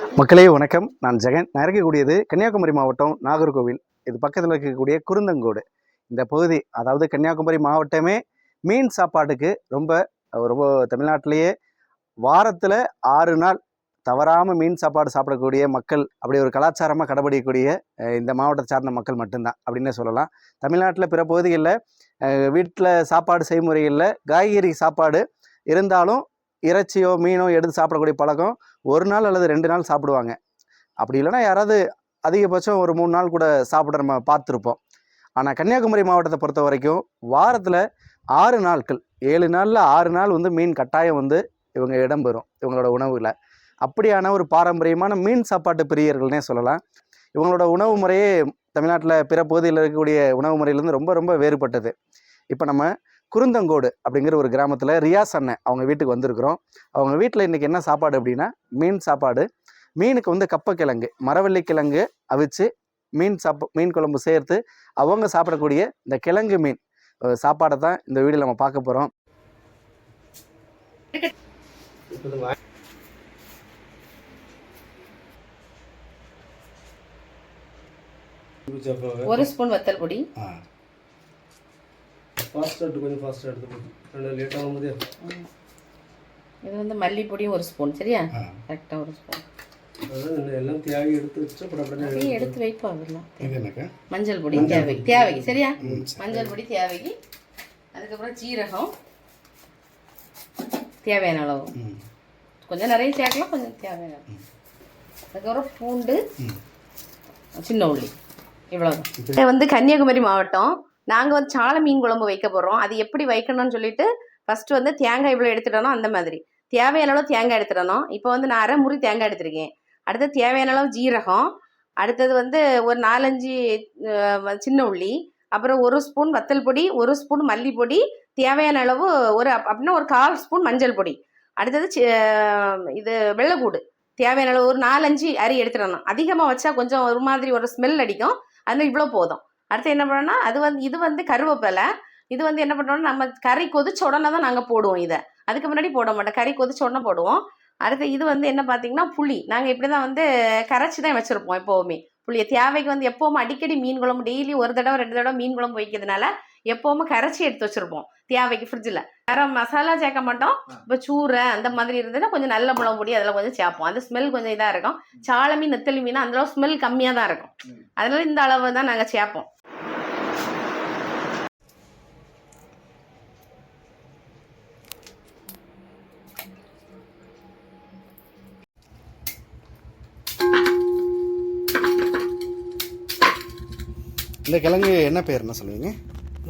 மக்களே வணக்கம். நான் ஜெகன். நான் இருக்கக்கூடியது கன்னியாகுமரி மாவட்டம் நாகர்கோவில். இது பக்கத்தில் இருக்கக்கூடிய குருந்தங்கோடு. இந்த பகுதி அதாவது கன்னியாகுமரி மாவட்டமே மீன் சாப்பாட்டுக்கு ரொம்ப ரொம்ப தமிழ்நாட்டிலேயே வாரத்தில் ஆறு நாள் தவறாமல் மீன் சாப்பாடு சாப்பிடக்கூடிய மக்கள் அப்படி ஒரு கலாச்சாரமாக கடைபிடிக்கக்கூடிய இந்த மாவட்டத்தை சார்ந்த மக்கள் மட்டும்தான் அப்படின்னே சொல்லலாம். தமிழ்நாட்டில் பிற பகுதிகளில் வீட்டில் சாப்பாடு செய்முறைகளில் காய்கறி சாப்பாடு இருந்தாலும் இறைச்சியோ மீனோ எடுத்து சாப்பிடக்கூடிய பழக்கம் ஒரு நாள் அல்லது ரெண்டு நாள் சாப்பிடுவாங்க. அப்படி இல்லைன்னா யாராவது அதிகபட்சம் ஒரு மூணு நாள் கூட சாப்பிட நம்ம பார்த்துருப்போம். ஆனால் கன்னியாகுமரி மாவட்டத்தை பொறுத்த வரைக்கும் வாரத்தில் ஆறு நாட்கள் ஏழு நாளில் ஆறு நாள் வந்து மீன் கட்டாயம் வந்து இவங்க இடம்பெறும் இவங்களோட உணவில். அப்படியான ஒரு பாரம்பரியமான மீன் சாப்பாட்டு பிரியர்கள்னே சொல்லலாம். இவங்களோட உணவு முறையே தமிழ்நாட்டில் பிற பகுதியில் இருக்கக்கூடிய உணவு முறையிலேருந்து ரொம்ப ரொம்ப வேறுபட்டது. இப்போ நம்ம குருந்தங்கோடு அப்படிங்கிற ஒரு கிராமத்தில் ரியாஸ் அண்ணன் அவங்க வீட்டுக்கு வந்திருக்கிறோம். அவங்க வீட்டில் இன்றைக்கி என்ன சாப்பாடு அப்படின்னா மீன் சாப்பாடு. மீனுக்கு வந்து கப்பக்கிழங்கு மரவள்ளி கிழங்கு அவிச்சு மீன் சாப்ப மீன் குழம்பு சேர்த்து அவங்க சாப்பிடக்கூடிய இந்த கிழங்கு மீன் சாப்பாடை தான் இந்த வீடியோவில் நம்ம பார்க்க போகிறோம் ஒரு ஸ்பூன் வத்தல் பொடி. ஃபாஸ்ட்டாக எடுத்து கொஞ்சம் ஃபாஸ்ட்டாக எடுத்து போட்டு ரெண்டு லேட் ஆகும் போதே. இது வந்து மல்லிப்பொடியும் ஒரு ஸ்பூன் சரியா? கரெக்டாக ஒரு ஸ்பூன் எல்லாம் தியாகி எடுத்து வச்சு அப்படியே எடுத்து வைப்பா அதெல்லாம். இது என்னக்கா? மஞ்சள் பொடி தேவை. தேவைக்கு சரியா? மஞ்சள் பொடி தேவைக்கு. அதுக்கப்புறம் சீரகம். தேவையான அளவு. கொஞ்சம் நிறைய சேர்க்கலாம் கொஞ்சம் தேவையான அதுக்கப்புறம் பூண்டு. சின்ன உள்ளி இவ்வளோதான் இது வந்து கன்னியாகுமரி மாவட்டம். நாங்கள் வந்து சால மீன் குழம்பு வைக்க போகிறோம் அது எப்படி வைக்கணும்னு சொல்லிட்டு ஃபஸ்ட்டு வந்து தேங்காய் இவ்வளோ எடுத்துட்டோம் அந்த மாதிரி. தேவையான அளவு தேங்காய் எடுத்துடணும் இப்போ வந்து நான் அரை முறி தேங்காய் எடுத்திருக்கேன். அடுத்து தேவையான அளவு ஜீரகம். அடுத்தது வந்து ஒரு நாலஞ்சு சின்ன உள்ளி. அப்புறம் ஒரு ஸ்பூன் வத்தல் பொடி ஒரு ஸ்பூன் மல்லிப்பொடி. தேவையான அளவு ஒரு அப்படின்னா ஒரு கால் ஸ்பூன் மஞ்சள் பொடி. அடுத்தது இது வெள்ளைக்கூடு. தேவையான அளவு ஒரு நாலஞ்சு அரி எடுத்துடணும் அதிகமாக வச்சா கொஞ்சம் ஒரு மாதிரி ஒரு ஸ்மெல் அடிக்கும். அதனால இவ்வளோ போதும். அடுத்து என்ன பண்ணோம்னா அது வந்து இது வந்து கருவேப்பிலை. இது வந்து என்ன பண்ணுறோம்னா நம்ம கறி கொதிச்ச உடனே தான் நாங்கள் போடுவோம் இதை. அதுக்கு முன்னாடி போட மாட்டோம். கறி கொதிச்ச உடனே போடுவோம். அடுத்து இது வந்து என்ன பார்த்தீங்கன்னா புளி. நாங்கள் இப்படி தான் வந்து கரைச்சி தான் வச்சுருப்போம் எப்போவுமே. புளியை தேவைக்கு வந்து எப்போவுமே அடிக்கடி மீன் குழம்பு டெய்லி ஒரு தடவை ரெண்டு தடவை மீன் குழம்பு வைக்கிறதுனால எப்போவுமே கரைச்சி எடுத்து வச்சுருப்போம். தேவைக்கு ஃப்ரிட்ஜில் வேற மசாலா சேர்க்க மாட்டோம். இப்போ சூரை அந்த மாதிரி இருந்ததுன்னா கொஞ்சம் நல்ல மிளகு பொடி அதெல்லாம் கொஞ்சம் சேர்ப்போம். அந்த ஸ்மெல் கொஞ்சம் இதாக இருக்கும். சால மீன் நெத்தலி மீன் அந்த அளவு ஸ்மெல் கம்மியாக தான் இருக்கும். அதனால இந்த அளவு தான் நாங்கள் சேர்ப்போம். இந்த கிழங்கு என்ன பேர் என்ன சொல்லுவீங்க?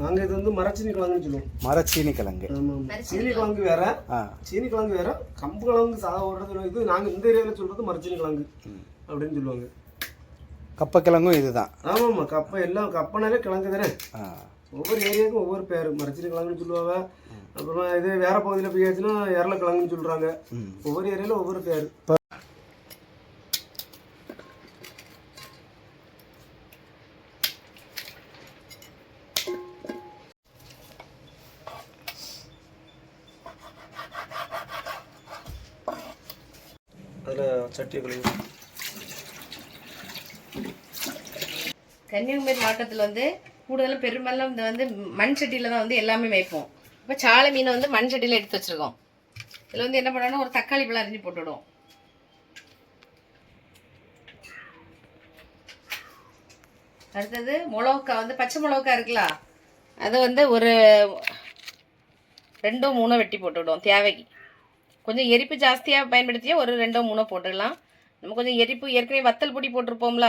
நாங்கள் இது வந்து மரச்சீனி கிழங்குன்னு சொல்லுவோம். மரச்சீனி கிழங்கு. ஆமாம் சீனி கிழங்கு. வேற ஆ. சீனி கிழங்கு வேற கம்பு கிழங்கு இடத்துல இது நாங்கள் இந்த ஏரியாவில் சொல்கிறது மரச்சீனி கிழங்கு அப்படின்னு சொல்லுவாங்க. கப்பக்கிழங்கும் இதுதான். ஆமாம்மா கப்பை எல்லாம் கப்பனாலே கிழங்கு தானே. ஒவ்வொரு ஏரியாவுக்கும் ஒவ்வொரு பேர் மரச்சீனி கிழங்குன்னு சொல்லுவாங்க. அப்புறமா இது வேற பகுதியில் போயாச்சுன்னா எரள கிழங்குன்னு சொல்கிறாங்க. ஒவ்வொரு ஏரியாவில் ஒவ்வொரு பேர். அதில் சட்டியை கழுவி. கன்னியாகுமரி மாவட்டத்தில் வந்து கூடுதலாக பெரும்பாலும் இந்த வந்து மண் சட்டியில் தான் வந்து எல்லாமே வைப்போம் இப்போ சாலை மீனை வந்து மண் சட்டியில் எடுத்து வச்சுருக்கோம். இதில் வந்து என்ன பண்ணணும் ஒரு தக்காளி பழம் அரிஞ்சு போட்டுவிடுவோம் அடுத்தது மிளகா வந்து பச்சை மிளகா இருக்குல்ல அது வந்து ஒரு ரெண்டோ மூணோ வெட்டி போட்டுவிடுவோம் தேவைக்கு. கொஞ்சம் எரிப்பு ஜாஸ்தியாக பயன்படுத்தியா ஒரு ரெண்டோ மூணோ போட்டுடலாம். நம்ம கொஞ்சம் எரிப்பு ஏற்கனவே வத்தல் பொடி போட்டிருப்போம்ல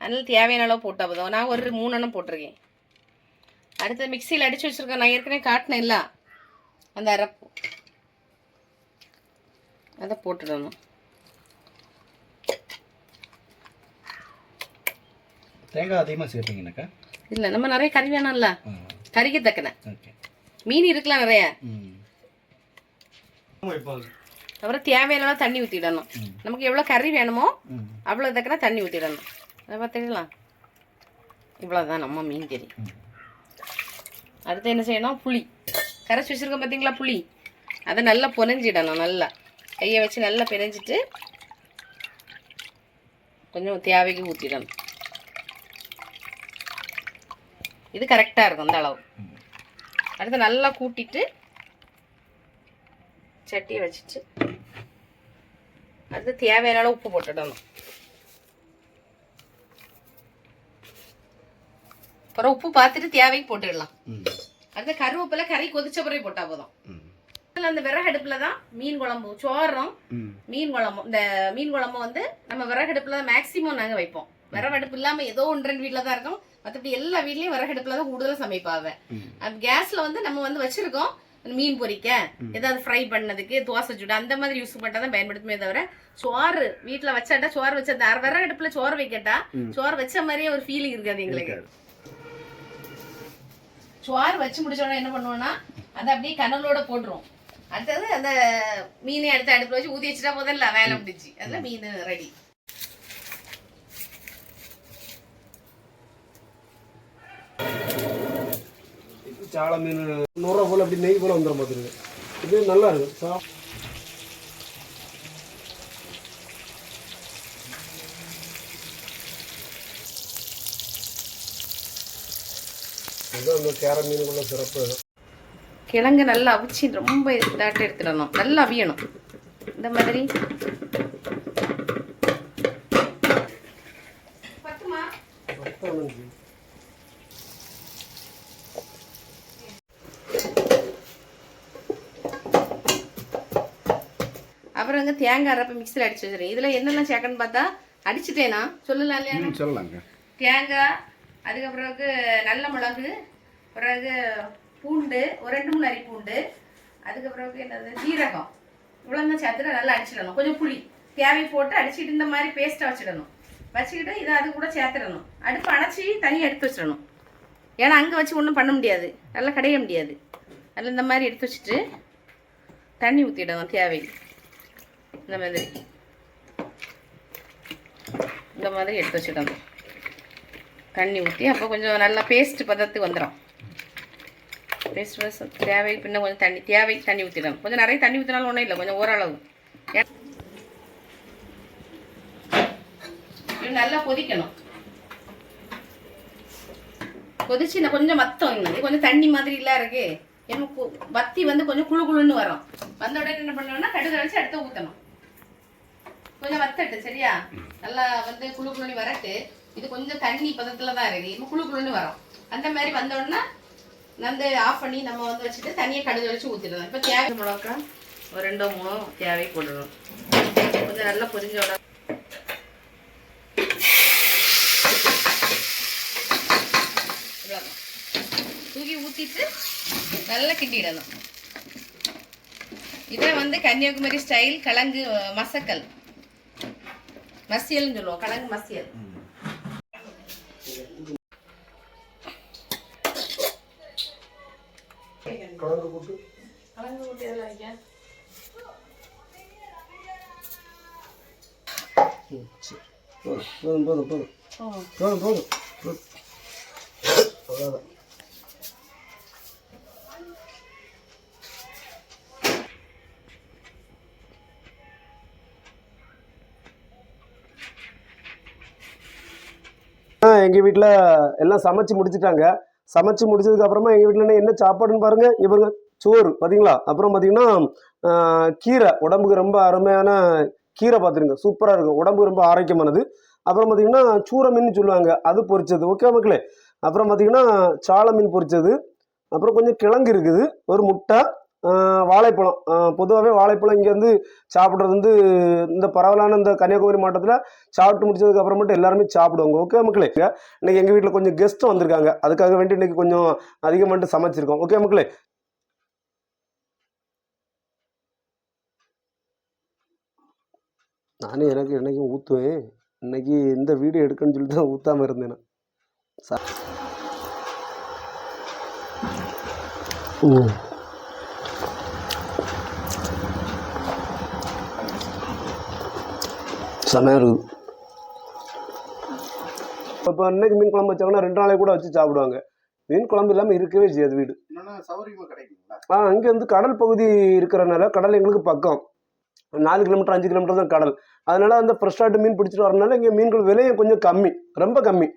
அதனால தேவையான அளவு போட்டால் போதும். நான் ஒரு மூணு எண்ணம் போட்டிருக்கேன். அடுத்து மிக்சியில் அடித்து வச்சுருக்கேன். நான் ஏற்கனவே காட்டினேன் இல்லை அந்த அரைப்பு அதை போட்டுடணும். தேங்காய் அதிகமாக சேர்ப்பீங்கன்னாக்கா? இல்லை நம்ம நிறைய கறி வேணும்ல. கறிக்கு தக்கன. மீன் இருக்கலாம் நிறைய. அப்புறம் தேவையான தண்ணி ஊற்றிடணும் நமக்கு எவ்வளோ கறி வேணுமோ அவ்வளோ தக்கன தண்ணி ஊற்றிடணும் அதை பார்த்துக்கலாம். இவ்வளோதான் நம்ம மீன் கறி. அடுத்து என்ன செய்யணும்? புளி. கரைச்சி வச்சுருக்கோம் பார்த்தீங்களா புளி. அதை நல்லா புனைஞ்சிடணும் நல்லா. கையை வச்சு நல்லா பிணைஞ்சிட்டு கொஞ்சம் தேவைக்கு ஊற்றிடணும் இது கரெக்டாக இருக்கும் இந்த அளவு. அடுத்து நல்லா கூட்டிட்டு சட்டியை வச்சுட்டு அடுத்து தேவையான அளவு உப்பு போட்டுடணும். அப்புறம் உப்பு பார்த்துட்டு தேவைக்கு போட்டுடலாம். அடுத்து கருவேப்பிலை கறி கொதிச்ச பிறகு போட்டா போதும். அந்த விறகு அடுப்புல தான் மீன் குழம்பு சோறும் மீன் குழம்பு. இந்த மீன் குழம்பு வந்து நம்ம விறகு அடுப்புல தான் மேக்சிமம் நாங்க வைப்போம். விறகு அடுப்பு இல்லாம ஏதோ ஒன்று ரெண்டு வீட்டில் தான் இருக்கும். மற்றபடி எல்லா வீட்லயும் விறகு அடுப்புல தான் கூடுதலாக சமைப்பாவ அது கேஸ்ல வந்து நம்ம வந்து வச்சிருக்கோம். மீன் பொரிக்க ஏதாவது ஃப்ரை பண்ணதுக்கு தோசை சுட அந்த மாதிரி யூஸ் பண்ணா தான் பயன்படுத்துமே தவிர சோறு வீட்டில் வச்சாட்டா சோறு வச்ச விறகு அடுப்புல சோறு வைக்கட்டா சோறு வச்ச மாதிரியே ஒரு ஃபீலிங் இருக்காது எங்களுக்கு. சோறு வச்சு முடிச்ச உடனே என்ன பண்ணுவோம்னா அதை அப்படியே கனலோட போட்டுருவோம். அடுத்தது அந்த மீனை எடுத்து அடுப்புல வச்சு ஊதி வச்சுட்டா முதல்ல வேலை முடிச்சு அதில் மீன் ரெடி சாலை மீன் நூறுரூவா போல் அப்படி நெய் போல் வந்துடும் பார்த்துருக்கு இது நல்லா இருக்கும். சா அதுதான் அந்த கேர மீனுக்குள்ள சிறப்பு. கிழங்கு நல்லா அவிச்சு ரொம்ப இதாட்டு எடுத்துடணும். நல்லா அவியணும். இந்த மாதிரி. பத்துமா வந்து தேங்காய் அரைப்ப மிக்சியில் அடிச்சு வச்சிருக்கேன். இதில் என்னெல்லாம் சேர்க்கணும்னு பார்த்தா அடிச்சுட்டேனா? சொல்லலாம் இல்லையா சொல்லலாங்க. தேங்காய் அதுக்கப்புறம் நல்ல மிளகு பிறகு பூண்டு ஒரு ரெண்டு மூணு அரி பூண்டு அதுக்கப்புறம் என்னது? ஜீரகம் இவ்வளோ சேர்த்துட்டு நல்லா அடிச்சிடணும். கொஞ்சம் புளி. தேவை போட்டு அடிச்சிட்டு இந்த மாதிரி பேஸ்ட்டாக வச்சிடணும். வச்சுக்கிட்டு இதை அது கூட சேர்த்துடணும். அடுப்பு அணைச்சி தனியாக எடுத்து வச்சிடணும். ஏன்னா அங்கே வச்சு ஒன்றும் பண்ண முடியாது. நல்லா கடைய முடியாது. அதில் இந்த மாதிரி எடுத்து வச்சுட்டு தண்ணி ஊற்றிடணும் தேவை இந்த மாதிரி. இந்த மாதிரி எடுத்து வச்சிடணும் தண்ணி ஊற்றி அப்போ கொஞ்சம் நல்லா பேஸ்ட் பதத்துக்கு வந்துடும் பேஸ்ட் பதம் தேவை பின்ன கொஞ்சம் தண்ணி தேவை தண்ணி ஊற்றிடணும் கொஞ்சம் நிறைய தண்ணி ஊற்றினாலும் ஒன்றும் இல்லை கொஞ்சம் ஓரளவு. நல்லா கொதிக்கணும். கொதிச்சு இன்னும் கொஞ்சம் மத்தம் இன்னும். கொஞ்சம் தண்ணி மாதிரி இருக்கு. என்ன கு- வத்தி வந்து கொஞ்சம் குளு குளுன்னு வரும். வந்த உடனே என்ன பண்ணணும்னா கடுகு அடிச்சு அடுத்து ஊற்றணும் கொஞ்சம் வத்தட்டு சரியா? நல்லா வந்து குழு குழுனி வரட்டு. இது கொஞ்சம் தண்ணி பதத்துல தான் இருக்கு. இப்போ குழு குழுன்னு வரும். அந்த மாதிரி வந்த உடனே வந்து ஆஃப் பண்ணி நம்ம வந்து வச்சுட்டு தண்ணியை கடுகு வச்சு ஊற்றிடுவோம் இப்போ தேவை மிளகா ஒரு ரெண்டோ மூணோ தேவை போடணும் கொஞ்சம் நல்லா பொரிஞ்ச உடனே தூக்கி ஊற்றிட்டு நல்லா கிண்டிடணும். இதை வந்து கன்னியாகுமரி ஸ்டைல் கிழங்கு மசக்கல். மசியல்னு சொல்லுவோம். கிழங்கு மசியல். கிழங்கு சரி. போதும் போதும் போதும். போதும் போதும் போதும். போதும். அவ்வளோதான் எங்கள் வீட்டில் எல்லாம் சமைச்சு முடிச்சிட்டாங்க. சமைச்சு முடிச்சதுக்கு அப்புறமா எங்கள் வீட்டில் என்ன சாப்பாடுன்னு பாருங்க. இங்க பாருங்க சோறு பார்த்தீங்களா அப்புறம் பார்த்தீங்கன்னா கீரை. உடம்புக்கு ரொம்ப அருமையான கீரை பார்த்துருங்க சூப்பராக இருக்கும். உடம்புக்கு ரொம்ப ஆரோக்கியமானது. அப்புறம் பார்த்தீங்கன்னா சூர மீன் சொல்லுவாங்க. அது பொரிச்சது. ஓகே மக்களே? அப்புறம் பார்த்தீங்கன்னா சால மீன் பொரிச்சது. அப்புறம் கொஞ்சம் கிழங்கு இருக்குது. ஒரு முட்டை வாழைப்பழம். பொதுவாகவே வாழைப்பழம் இங்கே வந்து சாப்பிட்றது வந்து இந்த பரவலான இந்த கன்னியாகுமரி மாவட்டத்தில் சாப்பிட்டு முடிச்சதுக்கு அப்புறம் மட்டும் எல்லாருமே சாப்பிடுவாங்க. ஓகே மக்களே? இன்னைக்கு எங்கள் வீட்டில் கொஞ்சம் கெஸ்ட்டும் வந்திருக்காங்க. அதுக்காக வேண்டி இன்னைக்கு கொஞ்சம் அதிகமாட்டு சமைச்சிருக்கோம். ஓகே மக்களே? நானே எனக்கு என்னைக்கும் ஊற்றுவேன் இன்னைக்கு இந்த வீடியோ எடுக்கணும்னு சொல்லி தான் ஊற்றாமல் இருந்தேன் நான். ஓ செமையாக இருக்குது இப்போ இன்னைக்கு மீன் குழம்பு வச்சாங்கன்னா ரெண்டு நாளைக்கு கூட வச்சு சாப்பிடுவாங்க. மீன் குழம்பு இல்லாமல் இருக்கவே செய்யாது வீடு. ஆ இங்கே வந்து கடல் பகுதி இருக்கிறனால கடல் எங்களுக்கு பக்கம். நாலு கிலோமீட்டர் அஞ்சு கிலோமீட்டர் தான் கடல். அதனால அந்த ஃப்ரெஷ்ஷாட்டு மீன் பிடிச்சிட்டு வரனால இங்கே மீன்கள் விலையும் கொஞ்சம் கம்மி. ரொம்ப கம்மி.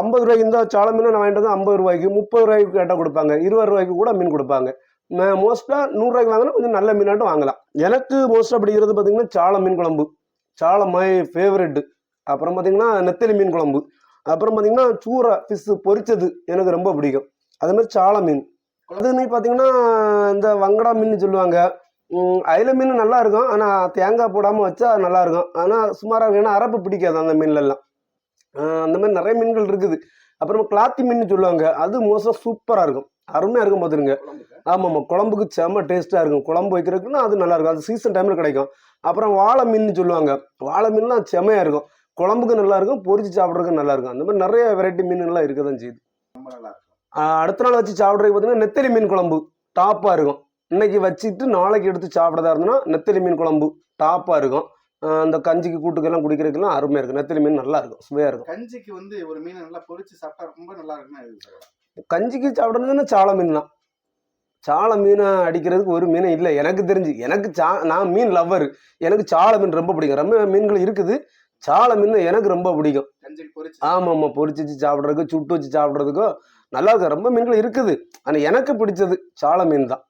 ஐம்பது ரூபாய்க்கு இந்த சால மீனை நான் வாங்கிட்டு வந்து ஐம்பது ரூபாய்க்கு. முப்பது ரூபாய்க்கு கேட்டால் கொடுப்பாங்க. இருபது ரூபாய்க்கு கூட மீன் கொடுப்பாங்க. மோஸ்ட்டாக நூறுரூவாய்க்கு வாங்கினா கொஞ்சம் நல்ல மீனாட்டும் வாங்கலாம். எனக்கு மோஸ்ட்டாக பிடிக்கிறது பார்த்தீங்கன்னா சால மீன் குழம்பு. சாலை மை ஃபேவரெட்டு அப்புறம் பார்த்தீங்கன்னா நெத்தலி மீன் குழம்பு. அப்புறம் பார்த்தீங்கன்னா சூறா ஃபிஷ்ஷு பொரிச்சது எனக்கு ரொம்ப பிடிக்கும். அதே மாதிரி சால மீன். அதுன்னு பார்த்தீங்கன்னா இந்த வங்கடா மீன் சொல்லுவாங்க. அயில மீன் நல்லா இருக்கும். ஆனால் தேங்காய் போடாமல் வச்சா நல்லா இருக்கும். ஆனால் சுமாராக இருக்கும் ஏன்னா அரப்பு பிடிக்காது அந்த மீன்லெல்லாம் அந்த மாதிரி நிறைய மீன்கள் இருக்குது. அப்புறமா கிளாத்தி மீன் சொல்லுவாங்க. அது மோஸ்ட்டாக சூப்பராக இருக்கும். அருமையாக இருக்கும் பார்த்துருங்க ஆமாம் ஆமாம் குழம்புக்கு செம்ம டேஸ்ட்டாக இருக்கும். குழம்பு வைக்கிறதுக்குன்னா அது நல்லா இருக்கும். அது சீசன் டைமில் கிடைக்கும். அப்புறம் வாழை மீன் சொல்லுவாங்க. வாழை மீன்லாம் செம்மையாக இருக்கும். குழம்புக்கு நல்லா இருக்கும் பொரிச்சு சாப்பிட்றதுக்கு நல்லா இருக்கும். அந்த மாதிரி நிறைய வெரைட்டி மீன்கள்லாம் இருக்க தான் செய்யுது இருக்கும். அடுத்த நாள் வச்சு சாப்பிட்றதுக்கு பார்த்தீங்கன்னா நெத்தலி மீன் குழம்பு. டாப்பாக இருக்கும். இன்னைக்கு வச்சுட்டு நாளைக்கு எடுத்து சாப்பிட்றதா இருந்ததுன்னா நெத்தலி மீன் குழம்பு. டாப்பாக இருக்கும். அந்த கஞ்சிக்கு கூட்டுக்கெல்லாம் குடிக்கிறதுக்கெல்லாம் அருமையாக இருக்கும். நெத்தலி மீன் நல்லா இருக்கும். சுவையாக இருக்கும். கஞ்சிக்கு வந்து ஒரு மீனை நல்லா பொரிச்சு சாப்பிட்டா ரொம்ப நல்லா சொல்லலாம் கஞ்சிக்கு சாப்பிட்றதுன்னா சால மீன் தான். சால மீனை அடிக்கிறதுக்கு ஒரு மீனும் இல்லை. எனக்கு தெரிஞ்சு எனக்கு சா நான் மீன் லவ்வர் எனக்கு சால மீன் ரொம்ப பிடிக்கும். ரொம்ப மீன்கள் இருக்குது. சால மீன் எனக்கு ரொம்ப பிடிக்கும். ஆமாம் ஆமாம் பொரிச்சு வச்சு சாப்பிட்றதுக்கு சுட்டு வச்சு சாப்பிட்றதுக்கோ நல்லா இருக்கும். ரொம்ப மீன்கள் இருக்குது. ஆனால் எனக்கு பிடிச்சது சால மீன் தான்.